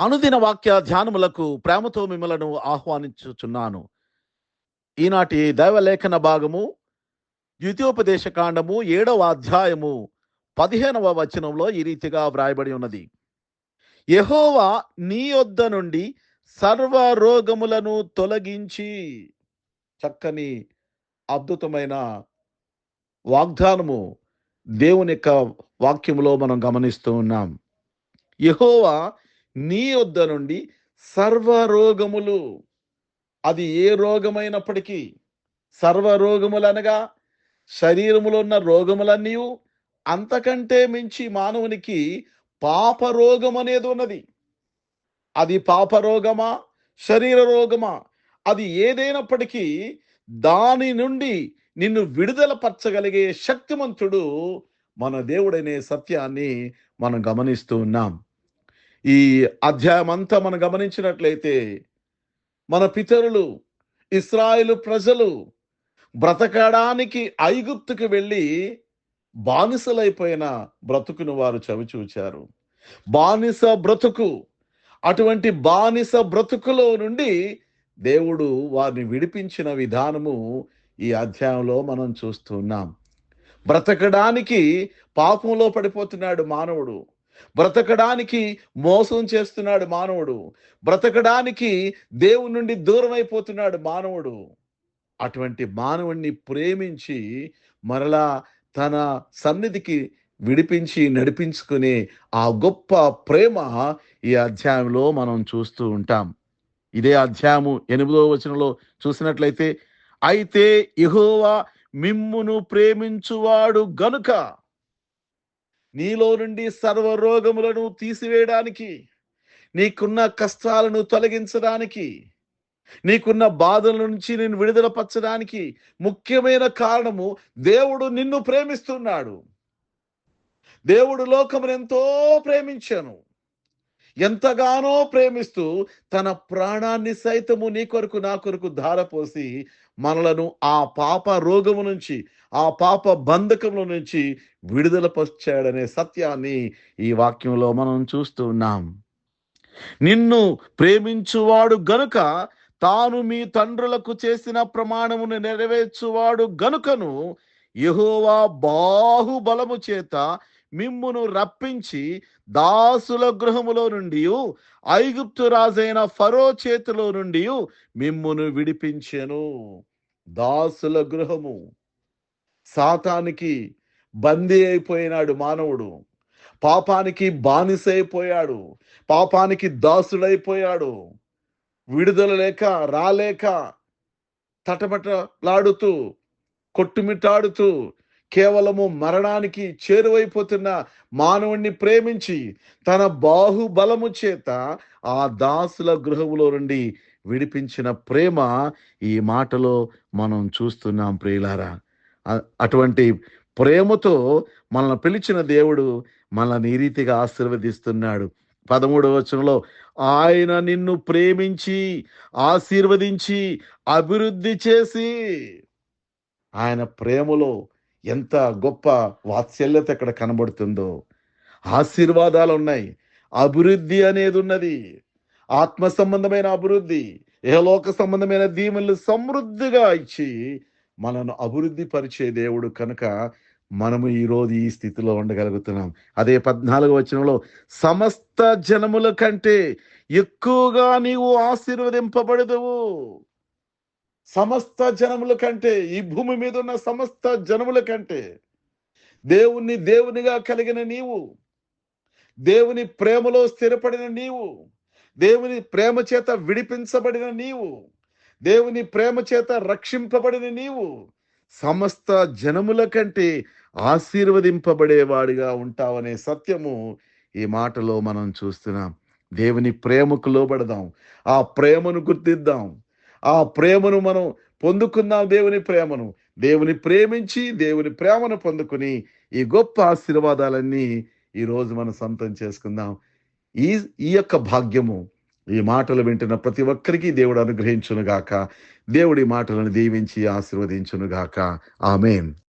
అనుదిన వాక్య ధ్యానములకు ప్రేమతో మిమ్మలను ఆహ్వానించుచున్నాను. ఈనాటి దైవలేఖన భాగము ద్వితీయోపదేశ కాండము ఏడవ అధ్యాయము పదిహేనవ వచనంలో ఈ రీతిగా వ్రాయబడి ఉన్నది. యహోవా నీ యొద్ద నుండి సర్వ రోగములను తొలగించి చక్కని అద్భుతమైన వాగ్దానము దేవుని యొక్క వాక్యములో మనం గమనిస్తూ ఉన్నాం. యహోవా నీ వద్ద నుండి సర్వ రోగములు అది ఏ రోగమైనప్పటికీ సర్వ రోగములు అనగా శరీరములో ఉన్న రోగములన్నీ అంతకంటే మించి మానవునికి పాప రోగం అనేది ఉన్నది. అది పాప రోగమా శరీర రోగమా అది ఏదైనప్పటికీ దాని నుండి నిన్ను విడుదల పరచగలిగే శక్తిమంతుడు మన దేవుడనే సత్యాన్ని మనం గమనిస్తూ ఉన్నాం. ఈ అధ్యాయం అంతా మనం గమనించినట్లయితే మన పితరులు ఇస్రాయేలు ప్రజలు బ్రతకడానికి ఐగుప్తుకు వెళ్ళి బానిసలైపోయిన బ్రతుకును వారు చవిచూచారు బానిస బ్రతుకు అటువంటి బానిస బ్రతుకులో నుండి దేవుడు వారిని విడిపించిన విధానము ఈ అధ్యాయంలో మనం చూస్తున్నాం. బ్రతకడానికి పాపంలో పడిపోతున్నాడు మానవుడు. బ్రతకడానికి మోసం చేస్తున్నాడు మానవుడు. బ్రతకడానికి దేవుని నుండి దూరం అయిపోతున్నాడు మానవుడు. అటువంటి మానవుణ్ణి ప్రేమించి మరలా తన సన్నిధికి విడిపించి నడిపించుకునే ఆ గొప్ప ప్రేమ ఈ అధ్యాయంలో మనం చూస్తూ ఉంటాం. ఇదే అధ్యాయము ఎనిమిదో వచనంలో చూసినట్లయితే అయితే ఇహోవా మిమ్మును ప్రేమించువాడు గనుక నీలో నుండి సర్వ రోగములను తీసివేయడానికి నీకున్న కష్టాలను తొలగించడానికి నీకున్న బాధల నుంచి నేను విడుదల పరచడానికి ముఖ్యమైన కారణము దేవుడు నిన్ను ప్రేమిస్తున్నాడు. దేవుడు లోకమును ఎంతో ప్రేమించాను. ఎంతగానో ప్రేమిస్తూ తన ప్రాణాన్ని సైతము నీ కొరకు నా కొరకు ధారపోసి మనలను ఆ పాప రోగము నుంచి ఆ పాప బంధకముల నుంచి విడుదల పచ్చాడనే సత్యాన్ని ఈ వాక్యంలో మనం చూస్తూ ఉన్నాం. నిన్ను ప్రేమించువాడు గనుక తాను మీ తండ్రులకు చేసిన ప్రమాణమును నెరవేర్చువాడు గనుకను యహోవా బాహుబలము చేత మిమ్మును రప్పించి దాసుల గృహములో నుండి ఐగుప్తు రాజైన ఫరో చేతిలో నుండి మిమ్మును విడిపించెను. దాసుల గృహము. సాతానికి బందీ అయిపోయినాడు మానవుడు. పాపానికి బానిస అయిపోయాడు. పాపానికి దాసుడైపోయాడు. విడుదల లేక రాలేక తటపటలాడుతూ కొట్టుమిట్టాడుతూ కేవలము మరణానికి చేరువైపోతున్న మానవుణ్ణి ప్రేమించి తన బాహుబలము చేత ఆ దాసుల గృహములో నుండి విడిపించిన ప్రేమ ఈ మాటలో మనం చూస్తున్నాం ప్రియులారా. అటువంటి ప్రేమతో మనల్ని పిలిచిన దేవుడు మనల్ని ఈ రీతిగా ఆశీర్వదిస్తున్నాడు. పదమూడవ వచనంలో ఆయన నిన్ను ప్రేమించి ఆశీర్వదించి అభివృద్ధి చేసి ఆయన ప్రేమలో ఎంత గొప్ప వాత్సల్యత ఇక్కడ కనబడుతుందో. ఆశీర్వాదాలు ఉన్నాయి అభివృద్ధి అనేది ఉన్నది. ఆత్మ సంబంధమైన అభివృద్ధి ఏలోక సంబంధమైన దీవెనలు సమృద్ధిగా ఇచ్చి మనను అభివృద్ధి పరిచే దేవుడు కనుక మనము ఈ రోజు ఈ స్థితిలో ఉండగలుగుతున్నాం. అదే పద్నాలుగు వచనంలో సమస్త జనముల కంటే ఎక్కువగా నీవు ఆశీర్వదింపబడదువు. సమస్త జనముల కంటే ఈ భూమి మీద ఉన్న సమస్త జనముల కంటే దేవుణ్ణి దేవునిగా కలిగిన నీవు దేవుని ప్రేమలో స్థిరపడిన నీవు దేవుని ప్రేమ చేత విడిపించబడిన నీవు దేవుని ప్రేమ చేత రక్షింపబడిన నీవు సమస్త జనముల కంటే ఆశీర్వదింపబడేవాడిగా ఉంటావనే సత్యము ఈ మాటలో మనం చూస్తున్నాం. దేవుని ప్రేమకు లోబడదాం. ఆ ప్రేమను గుర్తిద్దాం. ఆ ప్రేమను మనం పొందుకుందాం దేవుని ప్రేమను. దేవుని ప్రేమించి దేవుని ప్రేమను పొందుకుని ఈ గొప్ప ఆశీర్వాదాలన్నీ ఈరోజు మనం సొంతం చేసుకుందాం. ఈ ఈ యొక్క భాగ్యము ఈ మాటలు వింటున్న ప్రతి ఒక్కరికి దేవుడు అనుగ్రహించును గాక దేవుడి మాటలను దీవించి ఆశీర్వదించును గాక ఆమెన్.